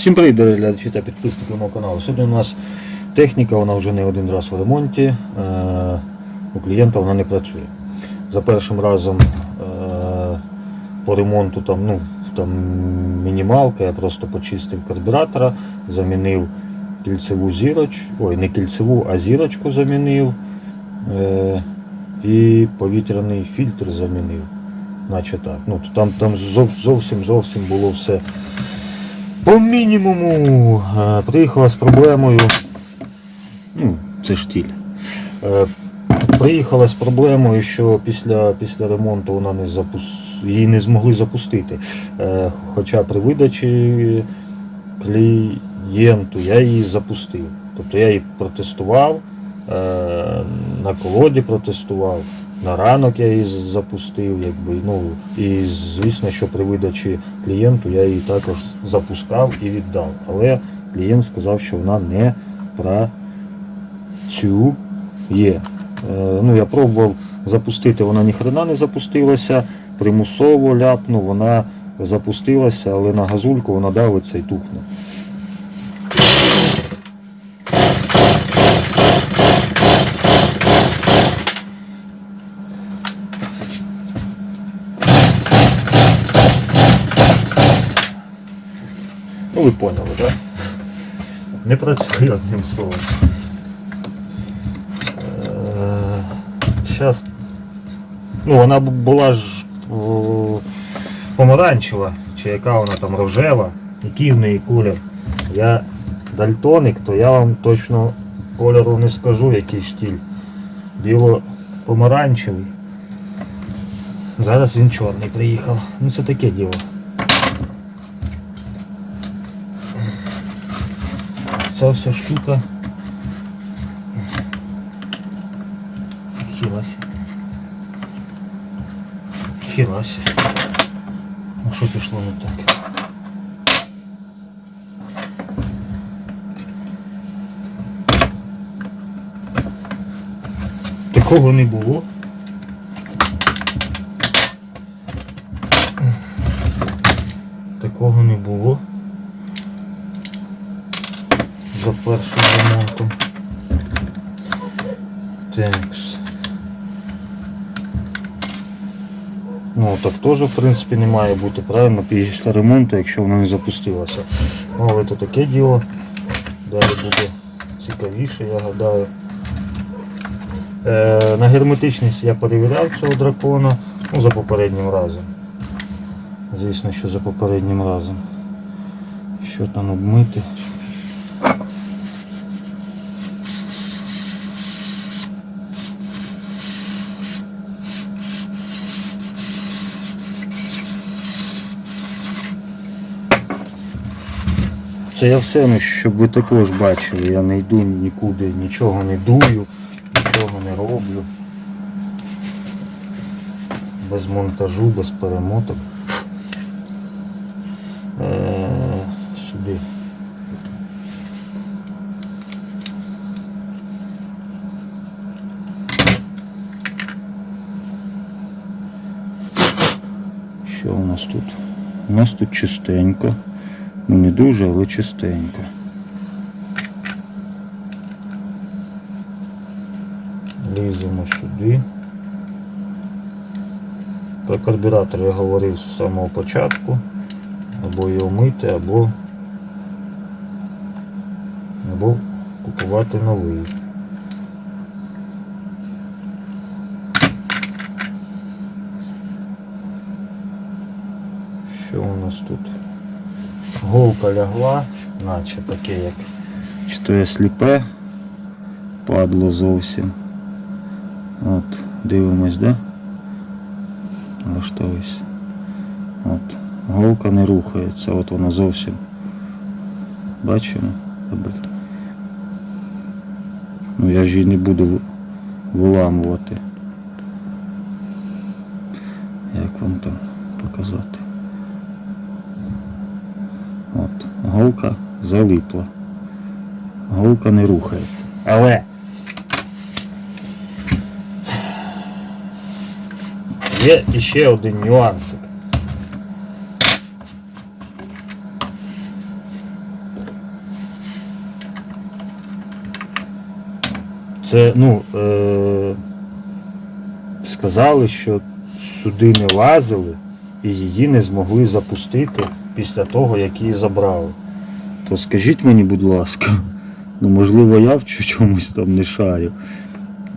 Всім привіт, дорогі глядачі та підписники мого каналу. Сьогодні у нас техніка, вона вже не один раз в ремонті. Е, У клієнта вона не працює. За першим разом е, по ремонту там, ну, там мінімалка, я просто почистив карбюратора, замінив кільцеву зіроч, ой, не кільцеву, а зірочку замінив. Е, і повітряний фільтр замінив. Наче так. Ну, там, там зовсім зовсім було все по мінімуму е, приїхала з проблемою. Ну, це штіль. Е, Приїхала з проблемою, що після, після ремонту вона не запус... її не змогли запустити. Е, Хоча при видачі клієнту я її запустив. Тобто я її протестував, на колоді протестував, на ранок я її запустив, якби, ну, і звісно, що при видачі клієнту я її також запускав і віддав. Але клієнт сказав, що вона не працює. Е, ну, я пробував запустити, вона ніхрена не запустилася, примусово ляпнув, вона запустилася, але на газульку вона давиться і тухне. Ви поняли, так? Не працює одним словом. Зараз. Ну, вона була ж помаранчева, чи яка вона там рожева, який в неї колір. Я дальтоник, то я вам точно кольору не скажу, який штіль. Діло помаранчевий. Зараз він чорний приїхав. Ну це таке діло. Ця вся штука Хілася. Хілася. А що пішло не так? Такого не було. За першим ремонтом. Текс. Ну так теж в принципі не має бути правильно після ремонту, якщо воно не запустилося. Ну, але це таке діло. Далі буде цікавіше, я гадаю. Е, на герметичність я перевіряв цього дракона ну, за попереднім разом. Звісно, що за попереднім разом. Що там обмити? Це я все, ну, щоб ви також бачили, я не йду нікуди, нічого не дую, нічого не роблю. Без монтажу, без перемоток. Е, сюди. Що у нас тут? У нас тут чистенько. Не дуже, але чистенько. Ліземо сюди. Про карбюратор я говорив з самого початку. Або його мити, або, або купувати новий. Що у нас тут? Голка лягла, наче таке як. Чи то є сліпе, падло зовсім. От, дивимось, де? Влаштовуйся. От. Голка не рухається, от вона зовсім. Бачимо? Ну я ж її не буду виламувати. Як вам там показати? голка залипла. Голка не рухається. Але є ще один нюансик. Це, ну, е- сказали, що сюди не лазили і її не змогли запустити після того, як її забрали. То скажіть мені, будь ласка, ну можливо я в чо- чомусь там не шарю.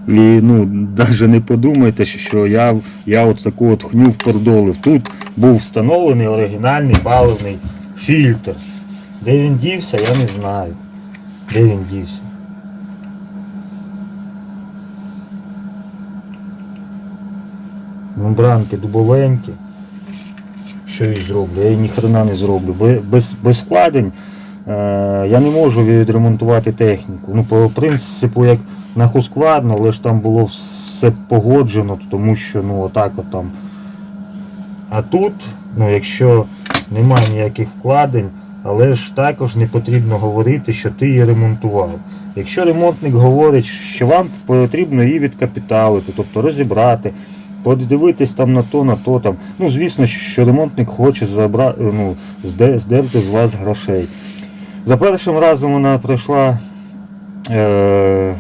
І ну, навіть не подумайте, що я, я от таку от хню впердолив. Тут був встановлений оригінальний паливний фільтр. Де він дівся, я не знаю. Де він дівся. Мембранки дубовенькі. Що я зроблю? Я її ніхрена не зроблю. Бе- Без, без вкладень е, я не можу відремонтувати техніку. Ну, по принципу, як на Хусквадно, але ж там було все погоджено, тому що ну отак от там. А тут, ну якщо немає ніяких вкладень, але ж також не потрібно говорити, що ти її ремонтував. Якщо ремонтник говорить, що вам потрібно її відкапіталити, тобто розібрати, подивитись там на то, на то там. Ну, звісно, що ремонтник хоче забра... ну, здерти з вас грошей. За першим разом вона пройшла е...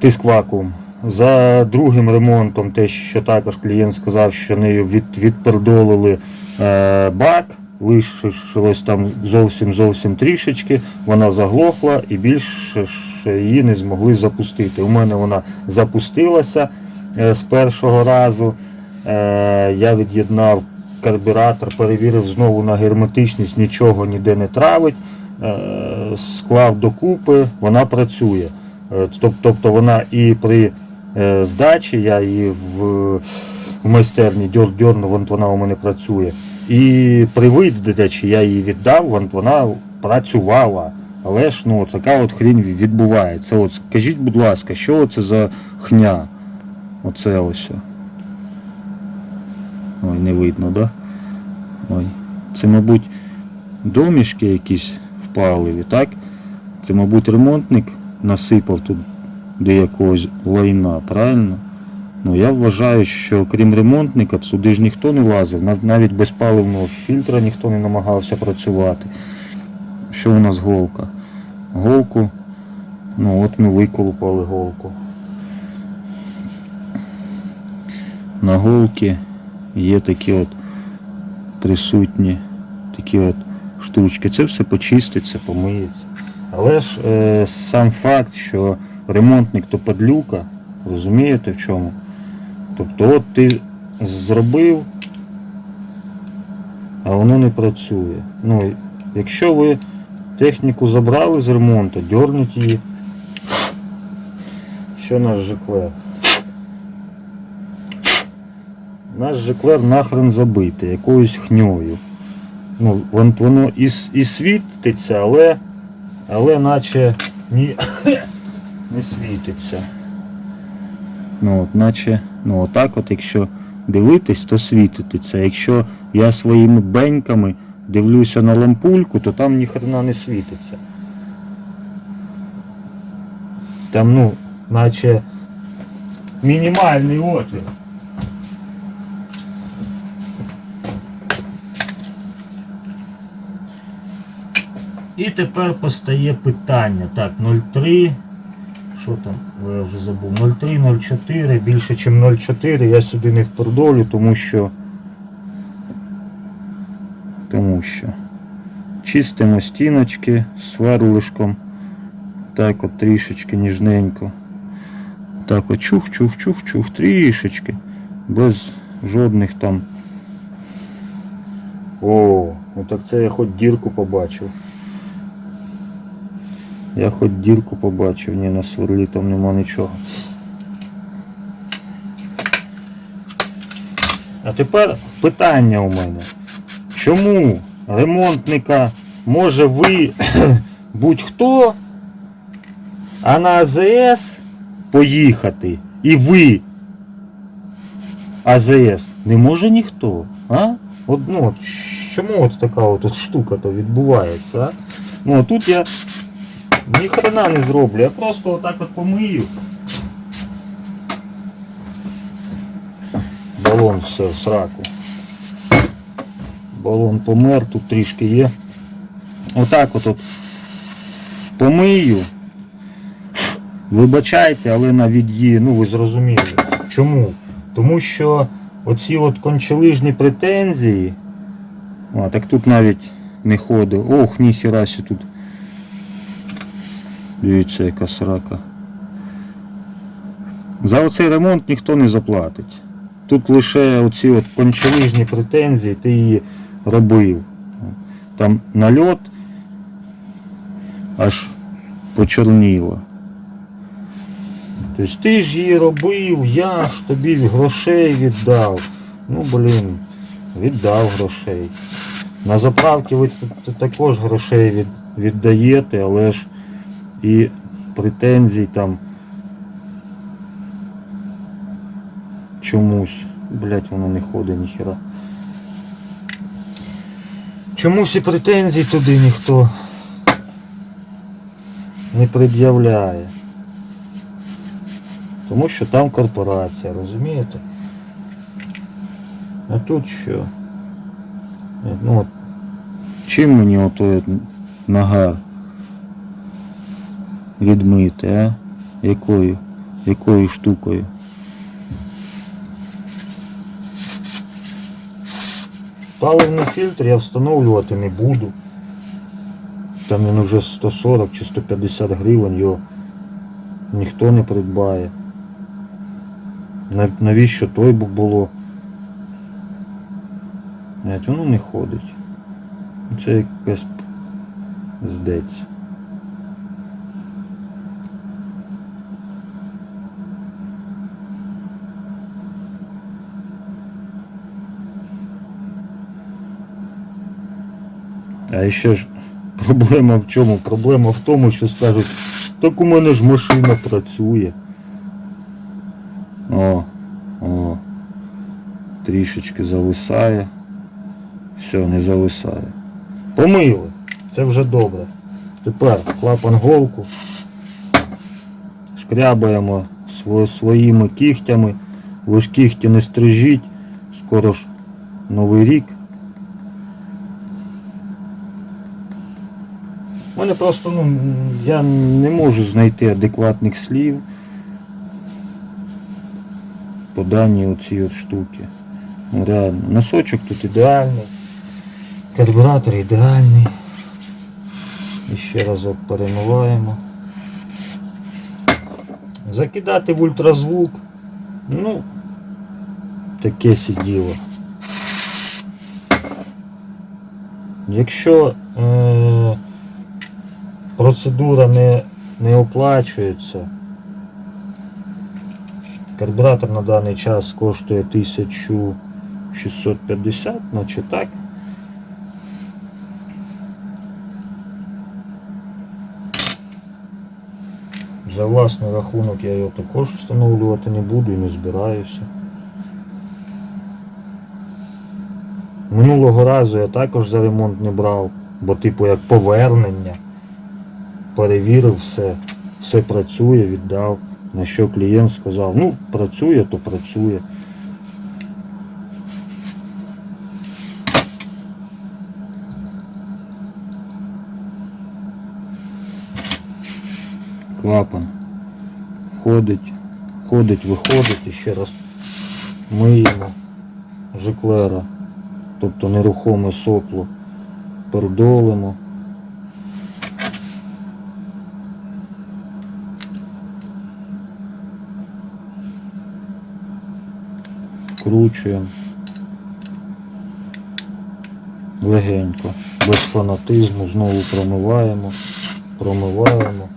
тиск вакуум. За другим ремонтом, те, що також клієнт сказав, що нею від, відпердолили е, бак, лишилось там зовсім зовсім трішечки, вона заглохла і більше її не змогли запустити. У мене вона запустилася з першого разу. Е, я від'єднав карбюратор, перевірив знову на герметичність, нічого ніде не травить. Е, склав докупи, вона працює. Е, Тобто вона і при е, здачі, я її в, майстерні дьор- дьорнув, вона у мене працює. І при видачі я її віддав, вона працювала. Але ж ну, така от хрінь відбувається. От скажіть, будь ласка, що це за хня? Оце ось. Ой, не видно, да? Ой. Це, мабуть, домішки якісь в паливі, так? Це, мабуть, ремонтник насипав тут до якогось лайна, правильно? Ну, я вважаю, що крім ремонтника, сюди ж ніхто не лазив, навіть без паливного фільтра ніхто не намагався працювати. Що у нас голка? Голку. Ну от ми виколупали голку. На голці є такі от присутні такі от штучки. Це все почиститься, помиється. Але ж е, сам факт, що ремонтник то падлюка, розумієте в чому? Тобто от ти зробив, а воно не працює. Ну, якщо ви техніку забрали з ремонту, дьорніть її. Що наш жиклер? Наш жиклер нахрен забитий, якоюсь хньою. Ну, воно і, і світиться, але, але наче ні, не світиться. Ну, от, наче, ну отак от, якщо дивитись, то світиться. Якщо я своїми беньками дивлюся на лампульку, то там ніхрена не світиться. Там, ну, наче мінімальний отвір. І тепер постає питання. Так, 0,3. Що там? Я вже забув. 0,3, 0,4, більше, ніж 0,4 я сюди не втордолю, тому що. Тому що. Чистимо стіночки сверлишком. Так от трішечки ніжненько. Так от чух, чух, чух, чух, трішечки. Без жодних там. О, ну так це я хоч дірку побачив. Я хоч дірку побачив, ні, на сверлі там нема нічого. А тепер питання у мене. Чому ремонтника може ви будь-хто, а на АЗС поїхати і ви АЗС не може ніхто? А? От, ну, от, чому от така от, от штука то відбувається? А? Ну, а тут я ні хрена не зроблю, я просто отак от помию. Балон все в сраку. Балон помер, тут трішки є. Отак от, от помию. Вибачайте, але на від'ї, ну ви зрозуміли. Чому? Тому що оці от кончелижні претензії. А, так тут навіть не ходить. Ох, ніхіра сі тут. Дивіться, яка срака. За оцей ремонт ніхто не заплатить. Тут лише оці от кончелижні претензії, ти її робив. Там нальот аж почорніло. Тобто ти ж її робив, я ж тобі грошей віддав. Ну блін, віддав грошей. На заправки ви також грошей від, віддаєте, але ж і претензій там чомусь. Блять, воно не ходить ніхера. Чомусь і претензій туди ніхто не пред'являє. Тому що там корпорація, розумієте? А тут що? Ну, от, чим мені ото нога відмити, а? Якою? Якою штукою? Паливний фільтр я встановлювати не буду. Там він уже 140 чи 150 гривень, його ніхто не придбає. Навіщо той було? Навіть воно не ходить. Це якась здеться. А ще ж проблема в чому? Проблема в тому, що скажуть, так у мене ж машина працює. О, о. Трішечки зависає. Все, не зависає. Помили. Це вже добре. Тепер клапан голку. Шкрябаємо своїми кігтями. Ви ж кігті не стрижіть. Скоро ж Новий рік. У мене просто, ну, я не можу знайти адекватних слів по даній оцій от штуки. Ну, реально. Носочок тут ідеальний. Карбюратор ідеальний. І ще разок перемиваємо. Закидати в ультразвук. Ну, таке сиділо. Якщо е, процедура не, не оплачується, карбюратор на даний час коштує 1650, наче так. За власний рахунок я його також встановлювати не буду і не збираюся. Минулого разу я також за ремонт не брав, бо типу як повернення. Перевірив все, все працює, віддав. На що клієнт сказав, ну працює, то працює. Клапан. Ходить, ходить, виходить і ще раз миємо жиклера, тобто нерухоме сопло, пердолимо. Вкручуємо. Легенько, без фанатизму, знову промиваємо, промиваємо,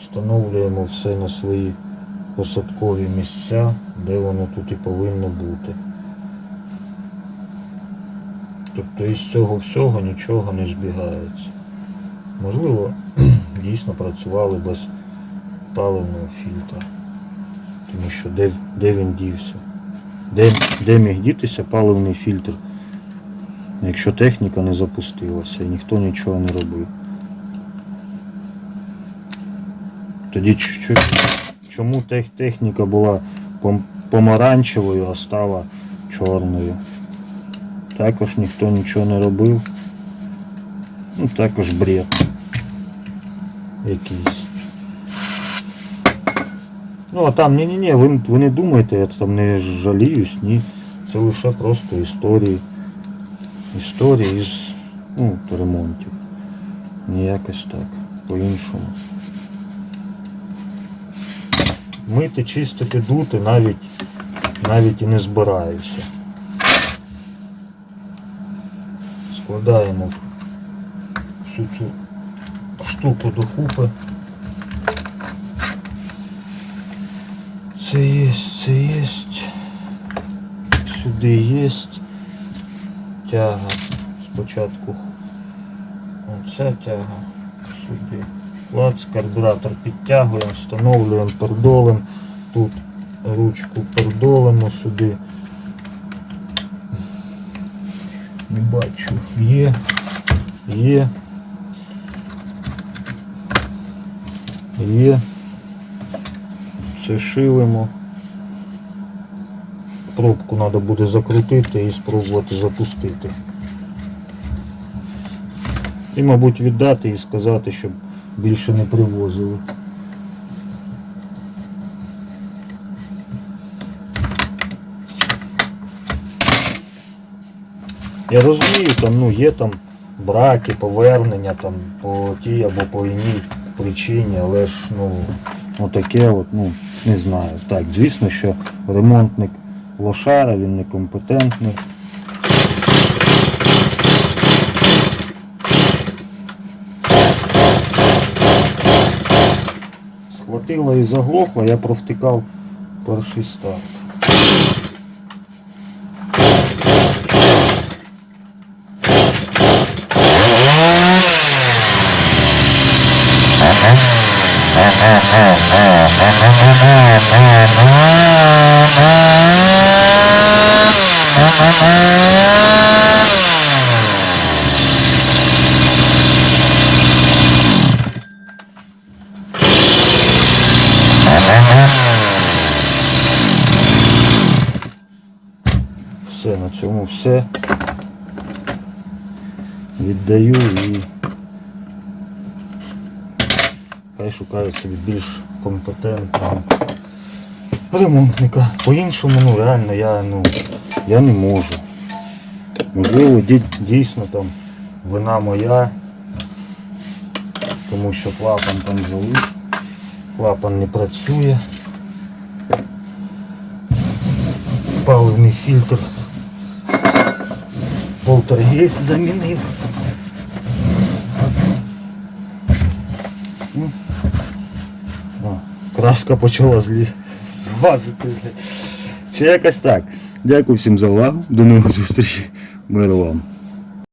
встановлюємо все на свої посадкові місця, де воно тут і повинно бути. Тобто із цього всього нічого не збігається. Можливо, дійсно працювали без паливного фільтра. Тому що де, де він дівся? Де, де міг дітися паливний фільтр, якщо техніка не запустилася і ніхто нічого не робив? Тоді чому техніка була помаранчевою, а стала чорною? Також ніхто нічого не робив. Ну також бред якийсь. Ну а там ні-ні-ні, ви, ви не думайте, я там не жаліюсь, ні. Це лише просто історії. Історії із ну, ремонтів. Ніякось так. По-іншому. Мити, чистити, дути навіть навіть і не збираюся. Складаємо всю цю штуку докупи. Це є. Сюди є тяга. Спочатку оця тяга. Сюди. Клац, карбюратор підтягуємо, встановлюємо пердолем. Тут ручку пердолимо сюди. Не бачу. Є. Є. Є. Це шилимо. Пробку треба буде закрутити і спробувати запустити. І, мабуть, віддати і сказати, щоб більше не привозили. Я розумію, там ну, є там браки, повернення там, по тій або по іній причині, але ж ну, ну таке от, ну, не знаю. Так, звісно, що ремонтник лошара, він некомпетентний. Схватило і заглохло, я провтикав перший старт. Все, на цьому все. Віддаю і хай шукають собі більш компетентного ремонтника. По-іншому, ну реально я ну я не можу. Можливо, дійсно там вина моя, тому що клапан там залив, клапан не працює. Паливний фільтр полтергейст замінив. Ну, Краска почала злі... злазити. блядь. Якось так. Дякую всім за увагу. До нових зустрічей. Миру вам.